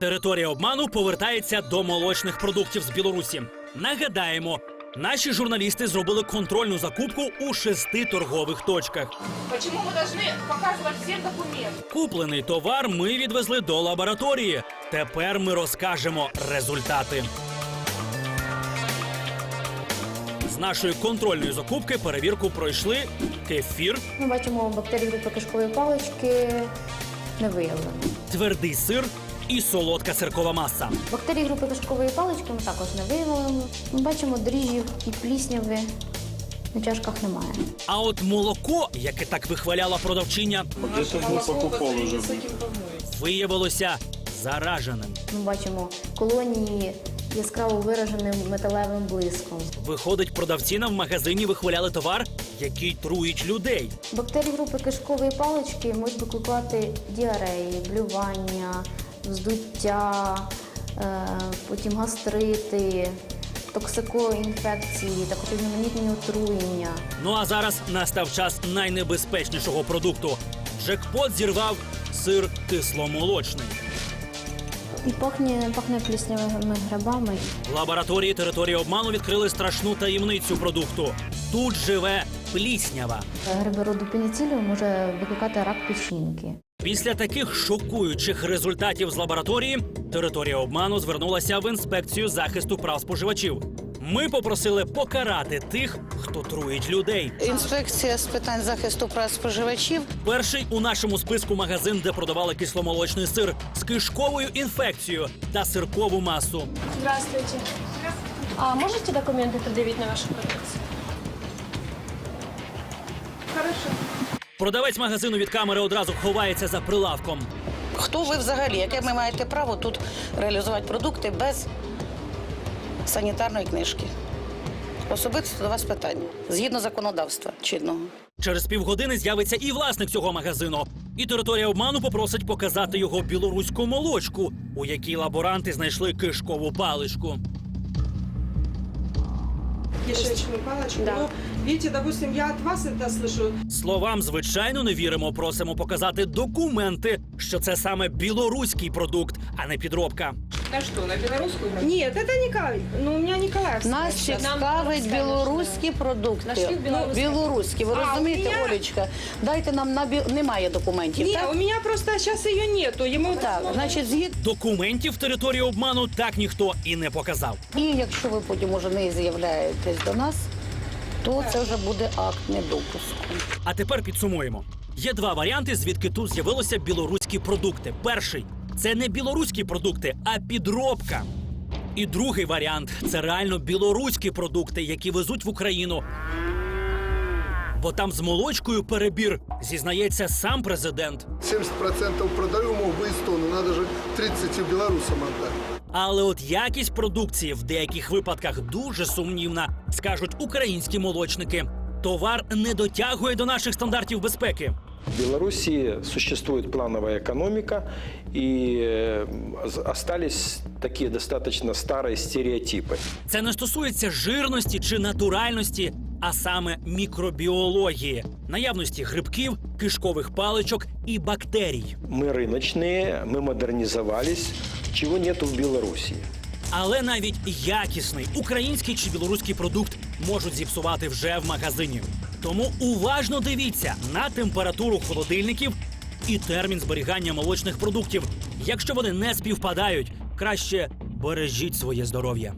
Територія обману повертається до молочних продуктів з Білорусі. Нагадаємо, наші журналісти зробили контрольну закупку у шести торгових точках. Почему мы должны показывать всем документы? Куплений товар ми відвезли до лабораторії. Тепер ми розкажемо результати. З нашої контрольної закупки перевірку пройшли кефір, Ми бачимо бактерії групи кишкової палички не виявлено. твердий сир і солодка сиркова маса. Бактерії групи кишкової палички ми також не виявлено. Ми бачимо дріжджів і плісняви. На чашках немає. А от молоко, яке так вихваляла продавчиня, виявилося зараженим. Ми бачимо колонії яскраво вираженим металевим блиском. Виходить, продавці нам в магазині вихваляли товар, який труїть людей. Бактерії групи кишкової палички можуть викликати діареї, блювання, вздуття, е, потім гастрити, токсикоінфекції, також різноманітні отруєння. Ну а зараз настав час найнебезпечнішого продукту. Джекпот зірвав сир кисломолочний. І пахне, пахне пліснявими грибами. В лабораторії території обману відкрили страшну таємницю продукту. Тут живе пліснява. Пеніцилію може викликати рак печінки. Після таких шокуючих результатів з лабораторії територія обману звернулася в інспекцію захисту прав споживачів. Ми попросили покарати тих, хто труїть людей. Інспекція з питань захисту прав споживачів Перший у нашому списку магазин, де продавали кисломолочний сир з кишковою інфекцією та сиркову масу. Здравствуйте. А можете документы предъявить на вашу продукцию? Продавець магазину від камери одразу ховається за прилавком. Хто ви взагалі? Яке ви маєте право тут реалізувати продукти без санітарної книжки? Особисто до вас питання згідно законодавства чинного. Через півгодини з'явиться і власник цього магазину. І територія обману попросить показати його білоруську молочку, у якій лаборанти знайшли кишкову паличку. Кишечную палочку. Но, видите, допустим, я от вас это слышу. Словам, звичайно, не віримо. Просимо показати документи, що це саме білоруський продукт, а не підробка. На что, на белорусскую? Нет, это Николай. Ну, у меня Николаевская. Нас цікавить білоруські продукти. Нашли білоруські. білоруські. Ви А, у розумієте, мене- Олечка? Дайте нам на бі... немає документів. Не, так? у меня просто сейчас ее нету. Ему Так, значить, згідно. Документів території обману так ніхто і не показав. І якщо ви потім уже не з'являєтесь до нас, то це вже буде акт недопуску. А тепер підсумуємо. Є два варіанти, звідки тут з'явилися білоруські продукти. Перший це не білоруські продукти, а підробка. І другий варіант це реально білоруські продукти, які везуть в Україну. Бо там з молочкою перебір зізнається сам президент. 70% продаю, мог бы и 100, но надо же 30 и белорусам отдать. Але от якість продукції в деяких випадках дуже сумнівна, скажуть українські молочники. Товар не дотягує до наших стандартів безпеки. В Белоруссии существует плановая экономика, и э, остались такие достаточно старые стереотипы. Це не стосується жирності чи натуральності, а саме мікробіології, наявності грибків, кишкових паличок і бактерій. Мы рыночные, мы модернизовались, чего нету в Белоруссии. Але навіть якісний український чи білоруський продукт можуть зіпсувати вже в магазині. Тому уважно дивіться на температуру холодильників і термін зберігання молочних продуктів. Якщо вони не співпадають, краще бережіть своє здоров'я.